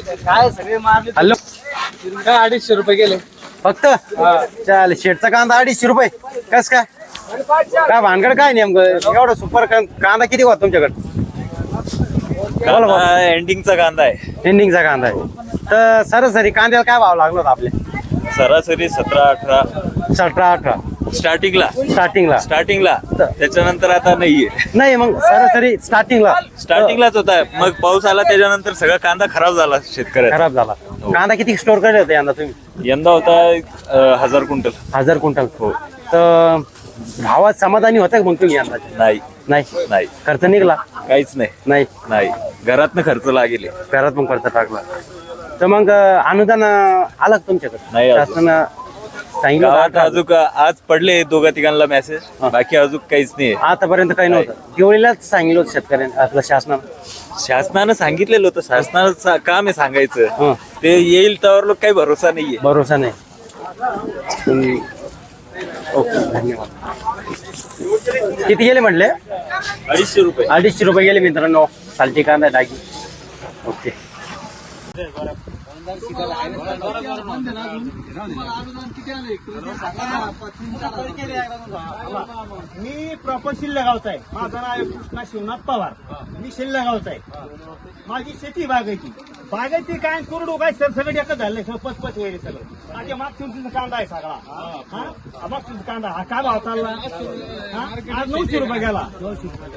काय सगळे मारले हॅलो. काय अडीचशे रुपये गेले? फक्त? चाल शेटचा कांदा अडीचशे रुपये. कस काय? काय भानगड काय नेमकं? एवढं सुपर कांदा किती होता तुमच्याकडे? एंडिंगचा कांदा आहे. एंडिंगचा कांदा आहे. तर सरासरी कांद्याला काय भाव लागला होता आपल्या? सरासरी सतरा अठरा. सतरा अठरा. स्टार्टिंगला स्टार्टिंगला स्टार्टिंगला त्याच्यानंतर आता नाहीये. नाही मग सरासरी स्टार्टिंगला स्टार्टिंगलाच होता. मग पाऊस आला त्याच्यानंतर सगळा कांदा खराब झाला शेतकऱ्याचा. खराब झाला. कांदा किती स्टोर केले होते यंदा तुम्ही? यंदा होता अं, हजार क्विंटल. हजार क्विंटल. तर भावात समाधानी होता का मग तुम्ही यंदा? नाही. नाही? नाही. खर्च निघला? काहीच नाही. नाही. नाही. घरातनं खर्च लागेल. घरात पण खर्च टाकला तर मग अं, अनुदान अं, आलं का तुमच्याकडे? नाही. शासनानं सांगितलं गावात होतं अजून आज पडले दोघा तिघांना मेसेज बाकी अजून काहीच नाही आतापर्यंत काही नव्हतं. दिवाळीलाच सांगितलं होतं शेतकऱ्यांनी आपलं शासनानं. शासनानं सांगितलेलं होतं. शासनानं सा- काम आहे सांगायचं. हं. ते येईल त्यावर लोक काही भरोसा नाहीये. भरोसा नाही. हम्म. ओके धन्यवाद. किती गेले म्हटले? अडीचशे रुपये. अडीचशे रुपये गेले मित्रांनो. सालटी कांदा टाकी ओके. मी प्रॉपर शिल्लेगावचा आहे. माझं नाव आहे कृष्णा शिवनाथ पवार. मी शिल्लेगावचा आहे. माझी शेती बागायची बागायची काय? कुरडू काय? सर सगळं एकच झालंय सगळं पचपच वगैरे सगळं. माझ्या मागच्या कांदा आहे सगळा. हा मागच्या कांदा. हा काय भाव चालला? आज नऊशे रुपये गेला.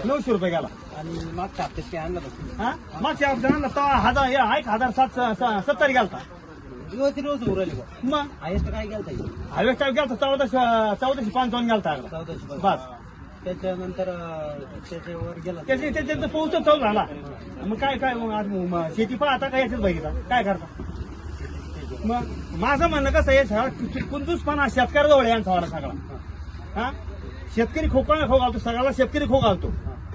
नऊशे रुपये गेला. आणि मागच्या हप्त्यात काय आणलं हा? मागच्या तेव्हा हजार हे एक हजार सात स- सत्तर गेलता. दिवस दिवस उरले बघ. मग? हायेस्ट काय गेलं ताई गेलता? चौदाशे चौदाशे पंचावन्न गेलता. चौदाशे. बस. त्याच्यानंतर अं, त्याच्यावर गेला. त्याचे चालू झाला. मग काय काय मग आज म- शेती पाहता काय याच्यात बघितला काय करता? मग माझं म्हणणं कसं आहे सगळा कुंदूसपणा शेतकऱ्याजवळ आहे यांचा वाला सगळा. हा? शेतकरी खोकाळा खो घालतो सगळ्याला शेतकरी खो घालतो.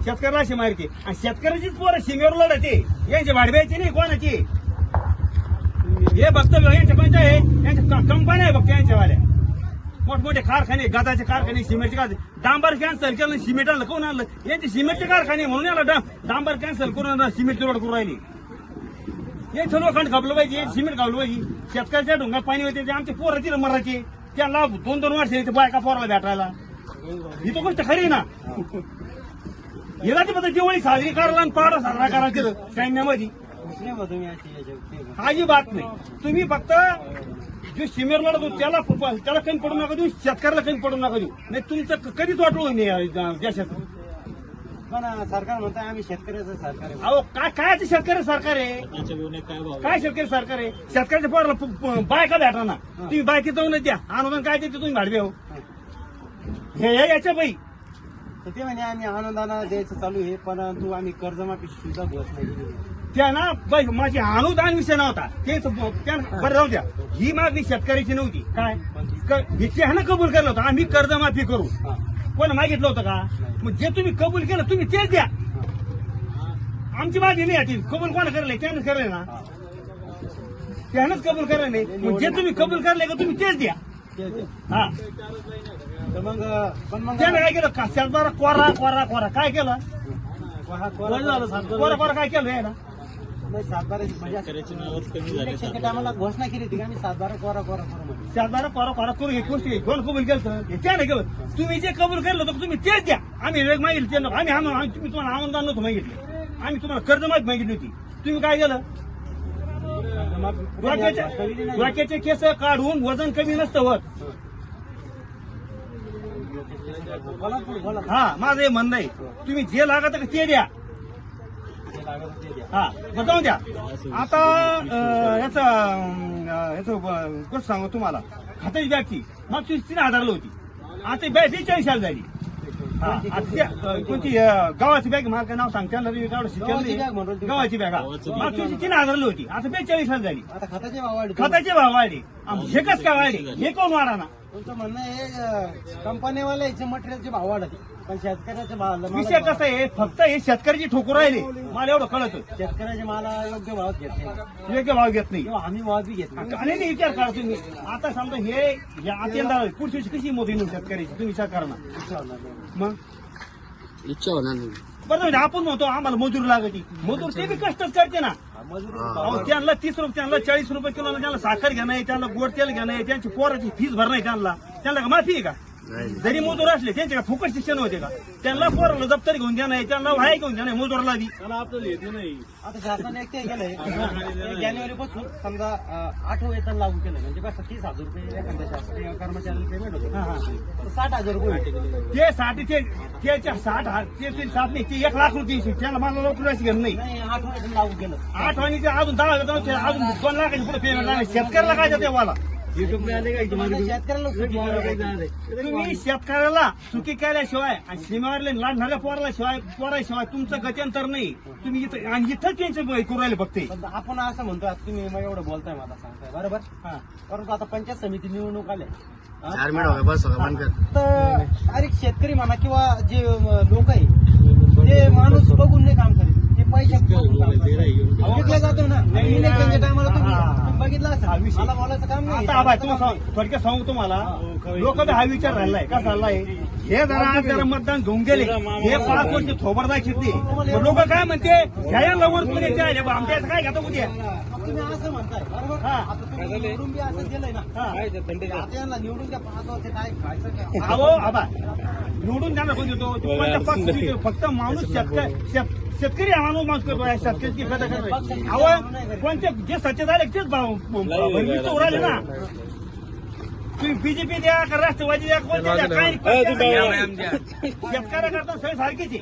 शेतकऱ्याला अशी मारते. आणि शेतकऱ्याचीच पोरं सीमेवर लढते. यांचे भाडव्याचे नाही कोणाची? हे फक्त यांच्या कोणत्या आहे? यांच्या कंपन्या आहे फक्त यांच्यावाल्या. मोठमोठे कारखाने गदाचे कारखाने सिमेंटचे कारखाने. डांबर कॅन्सल केलं सिमेंट आणलं कोण आणलं? यांचे सिमेंटचे कारखाने म्हणून याला डांबर कॅन्सल करून सिमेंटची रोड करून राहिली. यांचं लोखंड खपलं पाहिजे सिमेंट खावलं पाहिजे. शेतकऱ्याच्या ढोंगात पाणी होते ते आमचे पोराची मराठी त्याला दोन दोन वर्ष ते बायका पोराला भेटायला. ही तो गोष्ट खरी ना? येणार ते दिवाळी साजरी करायला आणि पाडा साजरा करायला तिथं सैन्यामध्ये. दुसरे मग तुम्ही अशी याच्या- हाही बात नाही. तुम्ही फक्त जो शिमेर लढतो त्याला त्याला कमी पडू नका देऊ शेतकऱ्याला कमी पडू नका देऊ. नाही तुमचं क- कधीच वाटलं नाही या देशात पण सरकार म्हणताय आम्ही शेतकऱ्याचं सरकार आहे. अहो काय काय ते शेतकरी सरकार आहे? काय शेतकरी सरकार आहे? शेतकऱ्याच्या पोराला बायका भेटा ना. तुम्ही बायकी जाऊनच द्या. अनुदान काय देते तुम्ही भाडवे हो. हे हे याच्या बाई. तर ते म्हणे आम्ही आनंदानं द्यायचं चालू आहे परंतु आम्ही कर्जमाफी सुद्धा केली आहे. त्या ना बाई माझी अनुदान विषय नव्हता. ते त्या बरं जाऊ द्या. ही मागणी शेतकऱ्याची नव्हती. काय? क- हे त्यानं कबूल केलं होतं आम्ही कर्जमाफी करू. कोण मागितलं होतं का? मग जे तुम्ही कबूल केलं तुम्ही तेच द्या. आमची मागणी नाही याची. कबूल कोण करले त्यानं करले ना. त्यानंच कबूल करले नाही. मग जे तुम्ही कबूल करले का तुम्ही तेच द्या. हा. तर मग पण मग त्यानं काय केलं? का शेतबारा कोरा कोरा कोरा. काय केलं? कोरा- कोरा- कोरा कोरा काय केलं? हे ना. नाही, सातबाराची म्हणजे इलेक्शनच्या टायमाला घोषणा केली होती की? आम्ही सातबारा कोरा कोरा कोरा म्हणून. सातबारा कोरा कोरा. करू हे गोष्टी कोण कबूल केलं हे त्याने केलं. तुम्ही जे कबूल केलं होतं तुम्ही तेच द्या. आम्ही वेग मागितले ते नको. आम्ही आम्ही आम्ही- तुम्ही तुम्हाला आमंत्रण नव्हतं मागितले. आम्ही तुम्हाला कर्जमाफी मागितली होती. तुम्ही काय केलं? डोक्याचे डोक्याचे केस काढून वजन कमी नसतं होत. हा माझं हे म्हणणं आहे. तुम्ही जे लागत का ते द्या. हा मग जाऊ द्या. आता अं, याचं गोष्ट सांगू तुम्हाला. खात्याची बॅगची. मागची तीन हजारला होती. आता बॅग बेचाळीस हजार झाली. कोणती गावाची बॅग मला काय नाव सांगते ना, एवढं शिकेल गावाची. बॅग वर्षी तीन हजारला होती आता बेचाळीस हजार झाली. आता खताचे भाव वाढले. खताचे भाव वाढले. आणि हे कस काय वाढले? हे कोण वाढा ना तुमचं म्हणणं आहे कंपनीवाल्याचे मटेरियलचे भाव वाढत पण शेतकऱ्याचे भाव मला- विषय कसा आहे? फक्त हे शेतकऱ्याची ठोकू राहिले. मला एवढं कळत शेतकऱ्याचे माला योग्य भावात घेत नाही. योग्य भाव घेत नाही. किंवा हमी भावात बी घेत नाही. आणि नाही विचार करा तुम्ही. आता समजा हे हे अत्यंत पुढची कशी मोदी शेतकऱ्याची? तुम्ही विचार करा ना. मग? इच्छा होणार नाही. बरं म्हणजे आपण म्हणतो आम्हाला मजूर लागते मजूर ते बी कष्टच करते ना. अहो त्यांना तीस रुपये त्यांना चाळीस रुपये किलो त्यांना साखर घेणं आहे त्यांना गोड तेल घेणं आहे त्यांची पोराची फीस भरणं आहे त्यांना. त्यांना का माफी आहे का? जरी मजूर असले त्यांचे का फुकट शिक्षण होते का? त्यांना पोराला दप्तर घेऊन देणं आहे त्यांना वाया घेऊन देणं आहे मजूरला बी. आता शासनाने एक ते केलंय. जानेवारी पासून समजा अं, आठवं वेतन लागू केलं. म्हणजे कसं तीस हजार रुपये एखाद्या शासकीय कर्मचाऱ्याला पेमेंट होतं. साठ हजार रुपये. ते साठी ते त्याच्या साठ हा- ते ते साठ नाही ते एक लाख रुपये त्यांना मला लवकर घेणं नाही. नाही आठवं वेतन लागू केलं. आठ आणि ते अजून दहा हजार ते अजून दोन लाखाची पुढे पेमेंट लागणार शेतकऱ्याला काय देते मला तुम्ही? शेतकऱ्याला चुकी केल्याशिवाय आणि सीमेवरले लढणाऱ्या पोराला शिवाय पोराशिवाय तुमचं गत्यंतर नाही. तुम्ही इथं आणि इथं त्यांचं करू राहिले फक्त. पण आपण असं म्हणतो आता तुम्ही मग एवढं बोलताय मला सांगताय बरोबर? हा. परंतु आता पंचायत समिती निवडणूक आल्या हा? हो बस बंद कर. तर डायरेक्ट शेतकरी म्हणा किंवा जे लोक आहे ते माणूस बघून नाही काम करीत. पैसे जातो ना. इलेक्शनच्या टायमाला तुम्ही हा. बघितलं हा असेल. मला बोलायचं काम नाही. हा थोडक्यात सांगू तुम्हाला. लोक हा विचार राहिलाय. का चाललाय? हे जरा आज जरा मतदान घेऊन गेले. हे पाच वर्ष थोबरदार शिकते लोक काय म्हणते? ह्या लवकर बा, आमच्या काय घेतो उद्या? तुम्ही असं म्हणताय बरोबर? हा. आता तुम्ही निवडून बी असं केलंय ना. हा. आता यांना निवडून द्या पाच वर्ष काय खायचं काय? अहो आबा निवडून त्यांना कोण देतो तो कोणत्या पक्ष देतो? फक्त माणूस शेतकरी शेत- शेतकरी हा माणूस माणूस करतो शेतकरी कथा करतोय. अहो कोणते जे सत्य झाले तेच भाव भरमीच उराले ना. तुम्ही बीजेपी द्या का राष्ट्रवादी द्या कोणते द्या काय शेतकऱ्याकरता सगळे सारखीच आहे.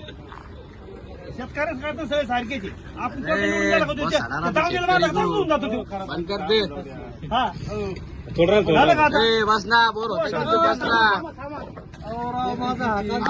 शेतकऱ्याकरता सगळे सारखीच आहे. आपण कोणत्या निवडून गेला का तो? त्या दावणीला मारला का तोच होऊन जातो तो. बंद कर दे. हा. झालं का आता? बस ना बोर थांबा, थांबा.